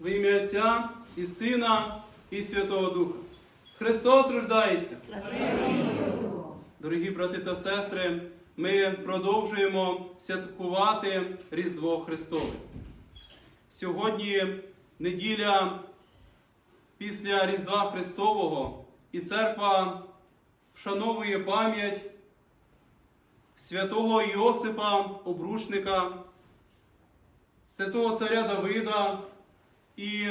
В ім'я Отця і Сина, і Святого Духа. Христос рождається! Дорогі брати та сестри, ми продовжуємо святкувати Різдво Христове. Сьогодні неділя після Різдва Христового, і церква вшановує пам'ять святого Іосипа, обручника, святого царя Давида і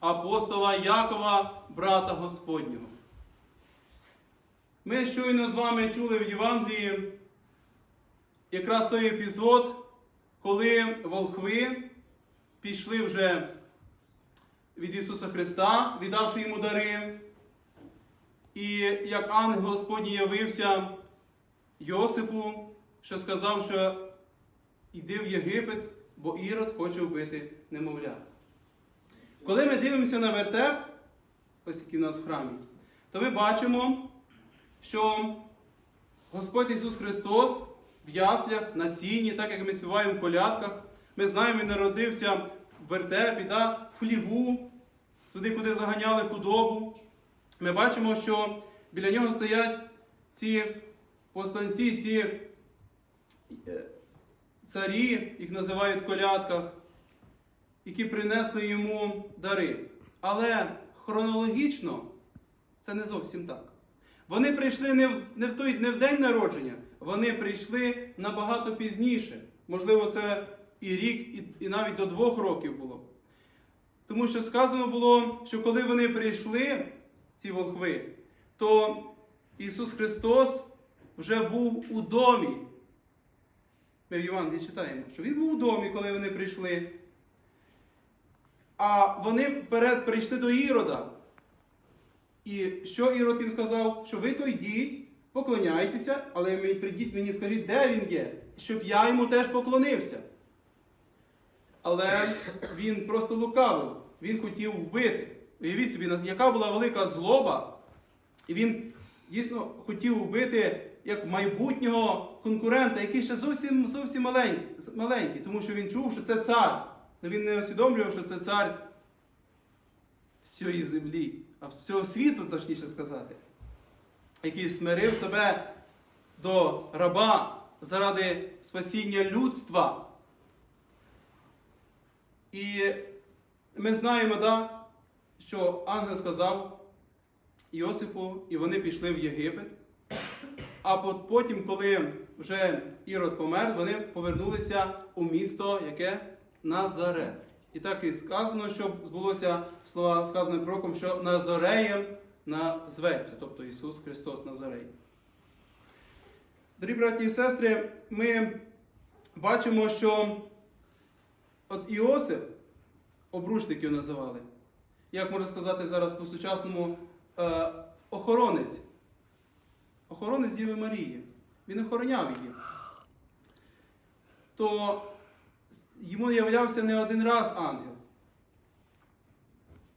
апостола Якова, брата Господнього. Ми щойно з вами чули в Євангелії якраз той епізод, коли волхви пішли вже від Ісуса Христа, віддавши йому дари. І як ангел Господній явився Йосипу, що сказав, що йди в Єгипет, бо Ірод хоче вбити немовля. Коли ми дивимося на вертеп, ось який у нас в храмі, то ми бачимо, що Господь Ісус Христос в яслях, на сіні, так як ми співаємо в колядках, ми знаємо, Він народився в вертепі, да, в хліву, туди, куди заганяли худобу. Ми бачимо, що біля нього стоять ці повстанці, ці е, царі, їх називають в колядках, які принесли йому дари. Але хронологічно це не зовсім так. Вони прийшли не в, не в той не в день народження, вони прийшли набагато пізніше. Можливо, це і рік, і, і навіть до двох років було. Тому що сказано було, що коли вони прийшли, ці волхви, то Ісус Христос вже був у домі. Ми в Євангелії читаємо, що Він був у домі, коли вони прийшли. А вони вперед прийшли до Ірода. І що Ірод їм сказав? Що ви то йдіть, поклоняйтеся, але прийдіть мені скажіть, де він є, щоб я йому теж поклонився. Але він просто лукавив, він хотів вбити. Уявіть собі, яка була велика злоба, і він дійсно хотів вбити як майбутнього конкурента, який ще зовсім зовсім маленький, маленький, тому що він чув, що це цар. Але він не усвідомлював, що це цар всієї землі, а всього світу, точніше сказати, який смирив себе до раба заради спасіння людства. І ми знаємо, да, що ангел сказав Іосипу, і вони пішли в Єгипет. А потім, коли вже Ірод помер, вони повернулися у місто, яке Назарет. І так і сказано, щоб збулося слова сказане пророком, що Назареєм назветься, тобто Ісус Христос Назарей. Дорогі браті і сестри, ми бачимо, що от Іосиф, обручників називали, як можна сказати зараз по-сучасному, е, охоронець. Охоронець Діви Марії. Він охороняв її. То йому являвся не один раз ангел.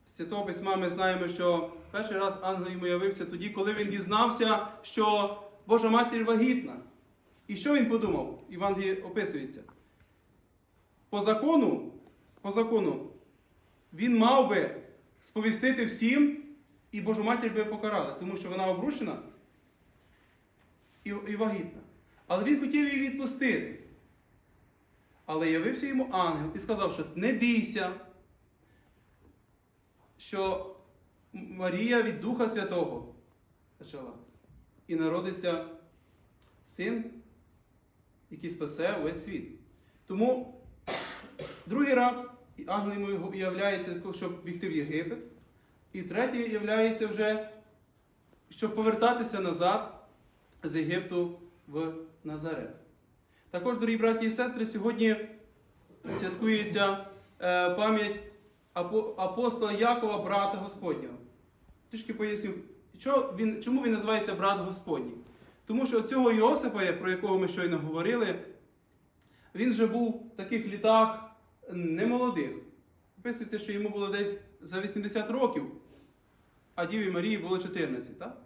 З Святого Письма ми знаємо, що перший раз ангел йому явився тоді, коли він дізнався, що Божа матір вагітна. І що він подумав? Івангелії описується. По закону, по закону, він мав би сповістити всім, і Божу матір би покарали, тому що вона обручена і, і вагітна. Але він хотів її відпустити. Але явився йому ангел і сказав, що не бійся, що Марія від Духа Святого почала. І народиться син, який спасе увесь світ. Тому другий раз ангел йому являється, щоб бігти в Єгипет. І третій являється вже, щоб повертатися назад з Єгипту в Назарет. Також, дорогі браті і сестри, сьогодні святкується е, пам'ять апостола Якова, брата Господнього. Трішки поясню, чому він називається брат Господній. Тому що цього Йосипа, про якого ми щойно говорили, він вже був в таких літах немолодих. Описується, що йому було десь за 80 років, а Діві Марії було 14, так?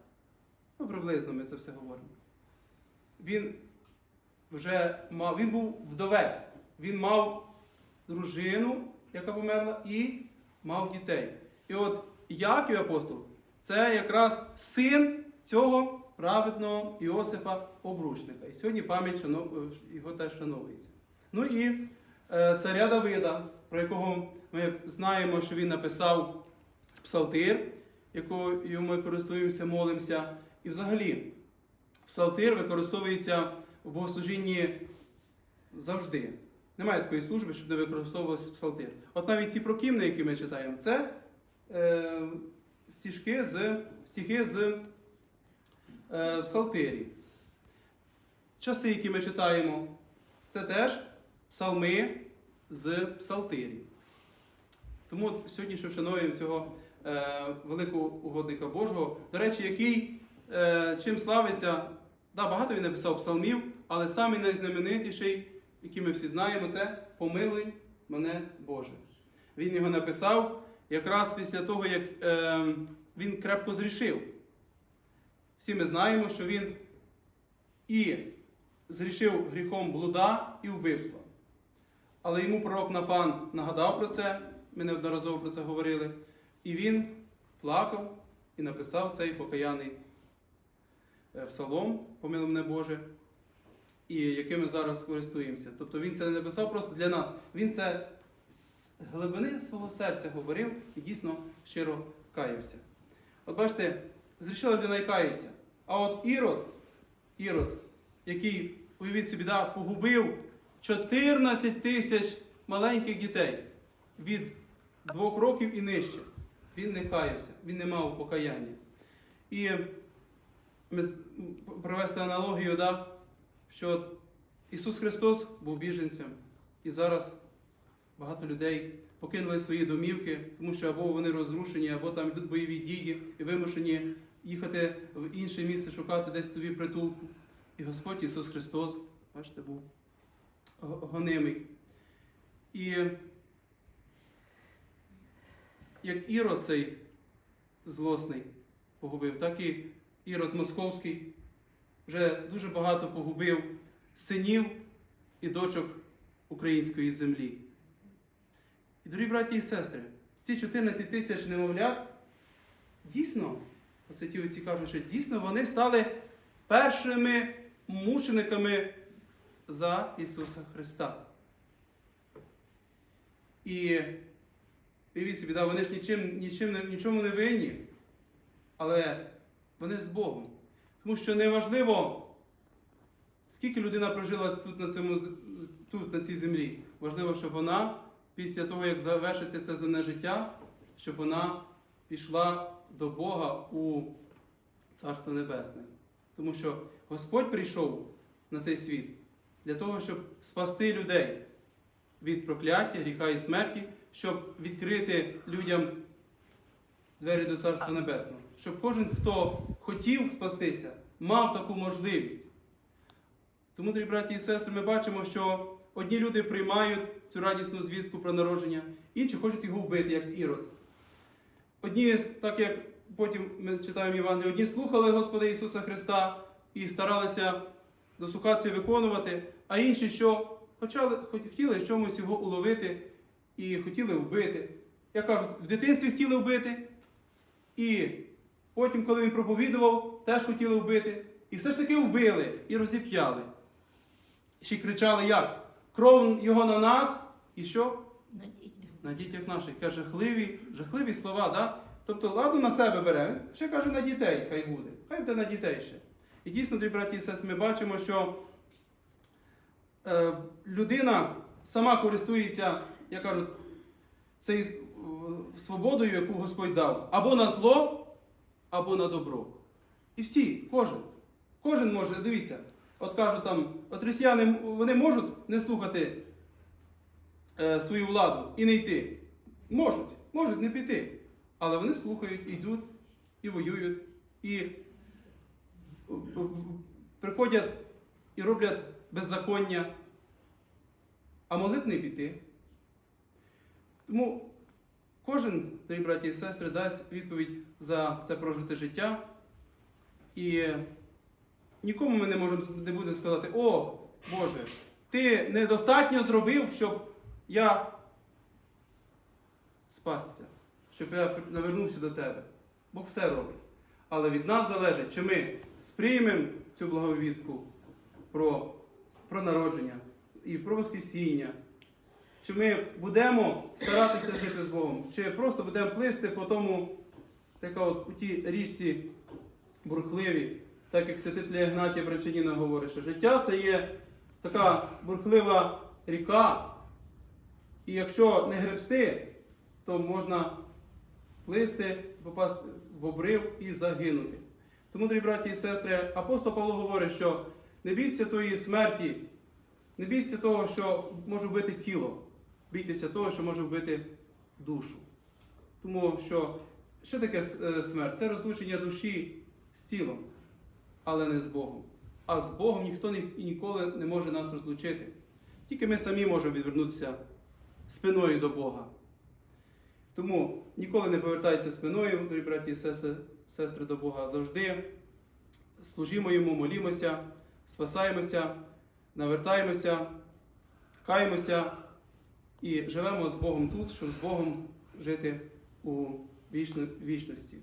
Ну, приблизно ми це все говоримо. Він вже мав, він був вдовець, він мав дружину яка померла, і мав дітей. І от Яків апостол це якраз син цього праведного Іосифа Обручника. І сьогодні пам'ять його теж вшановується. Ну і е, царя Давида, про якого ми знаємо, що він написав псалтир, якою ми користуємося, молимося. І взагалі, псалтир використовується в богослужінні завжди. Немає такої служби, щоб не використовувався псалтир. От навіть ці прокімни, які ми читаємо, це е, стішки з, стихи з е, псалтирі. Часи, які ми читаємо, це теж псалми з псалтирі. Тому сьогодні що вшановуємо цього е, великого угодника Божого, до речі, який е, чим славиться, да, багато він написав псалмів, але самий найзнаменитіший, який ми всі знаємо, це Помилуй мене Боже. Він його написав якраз після того, як е, він крепко зрішив. Всі ми знаємо, що він і зрішив гріхом блуда і вбивства. Але йому пророк Нафан нагадав про це, ми неодноразово про це говорили, і він плакав і написав цей покаяний е, псалом, помилуй мене Боже, і яким ми зараз користуємося. Тобто він це не написав просто для нас. Він це з глибини свого серця говорив і дійсно щиро каявся. От бачите, зрішила людина і кається. А от Ірод, Ірод, який, уявіть собі, да, погубив 14 тисяч маленьких дітей від двох років і нижче. Він не каявся, він не мав покаяння. І ми провести аналогію, да, що от Ісус Христос був біженцем, і зараз багато людей покинули свої домівки, тому що або вони розрушені, або там йдуть бойові дії і вимушені їхати в інше місце, шукати десь тобі притулку. І Господь Ісус Христос, бачите, був гонимий. І як Ірод цей злосний погубив, так і Ірод Московський вже дуже багато погубив синів і дочок української землі. І, дорогі браті і сестри, ці 14 тисяч немовлят, дійсно, оце ті отці кажуть, що дійсно вони стали першими мучениками за Ісуса Христа. І уявіть собі, да, вони ж нічим, нічим, нічому не винні, але вони з Богом. Тому що неважливо, скільки людина прожила тут на, цьому, тут, на цій землі. Важливо, щоб вона після того, як завершиться це земне життя, щоб вона пішла до Бога у Царство Небесне. Тому що Господь прийшов на цей світ для того, щоб спасти людей від прокляття, гріха і смерті, щоб відкрити людям двері до Царства Небесного. Щоб кожен, хто хотів спастися, мав таку можливість. Тому, дорогі браті і сестри, ми бачимо, що одні люди приймають цю радісну звістку про народження, інші хочуть його вбити, як Ірод. Одні, так як потім ми читаємо Євангеліє, одні слухали Господа Ісуса Христа і старалися дослухатися виконувати, а інші, що почали, хотіли в чомусь його уловити і хотіли вбити. Як кажуть, в дитинстві хотіли вбити, і потім, коли він проповідував, теж хотіли вбити. І все ж таки вбили і розіп'яли. Ще й кричали як? Кров його на нас, і що? На дітях наших. Каже, жахливі, жахливі слова, да? Тобто, ладно, на себе бере, ще каже на дітей, хай буде. Хай буде на дітей ще. І дійсно, дорогі браті і сестри, ми бачимо, що е, людина сама користується, як кажуть, цією е, свободою, яку Господь дав, або на зло, або на добро. І всі, кожен. Кожен може, дивіться, от кажуть там, от росіяни вони можуть не слухати е, свою владу і не йти. Можуть, можуть не піти. Але вони слухають, і йдуть, і воюють, і е, приходять і роблять беззаконня, а могли б не піти. Тому кожен, дорогі браті і сестри, дасть відповідь за це прожите життя. І нікому ми не можемо не будемо сказати, о, Боже, ти недостатньо зробив, щоб я спасся, щоб я навернувся до тебе. Бог все робить. Але від нас залежить, чи ми сприймемо цю благовістку про, про народження і про Воскресіння, чи ми будемо старатися жити з Богом, чи просто будемо плисти по тому, така от у тій річці бурхливій, так як святитель Ігнатія Брачаніна говорить, що життя це є така бурхлива ріка, і якщо не гребсти, то можна плисти, попасти в обрив і загинути. Тому, дорогі браті і сестри, апостол Павло говорить, що не бійся тої смерті, не бійся того, що може вбити тіло, бійтеся того, що може вбити душу. Тому що що таке е, смерть? Це розлучення душі з тілом, але не з Богом. А з Богом ніхто і ніколи не може нас розлучити. Тільки ми самі можемо відвернутися спиною до Бога. Тому ніколи не повертайтеся спиною, дорогі браті і сестри, сестри до Бога, завжди служімо Йому, молімося, спасаємося, навертаємося, каємося і живемо з Богом тут, щоб з Богом жити у вічно- вічності.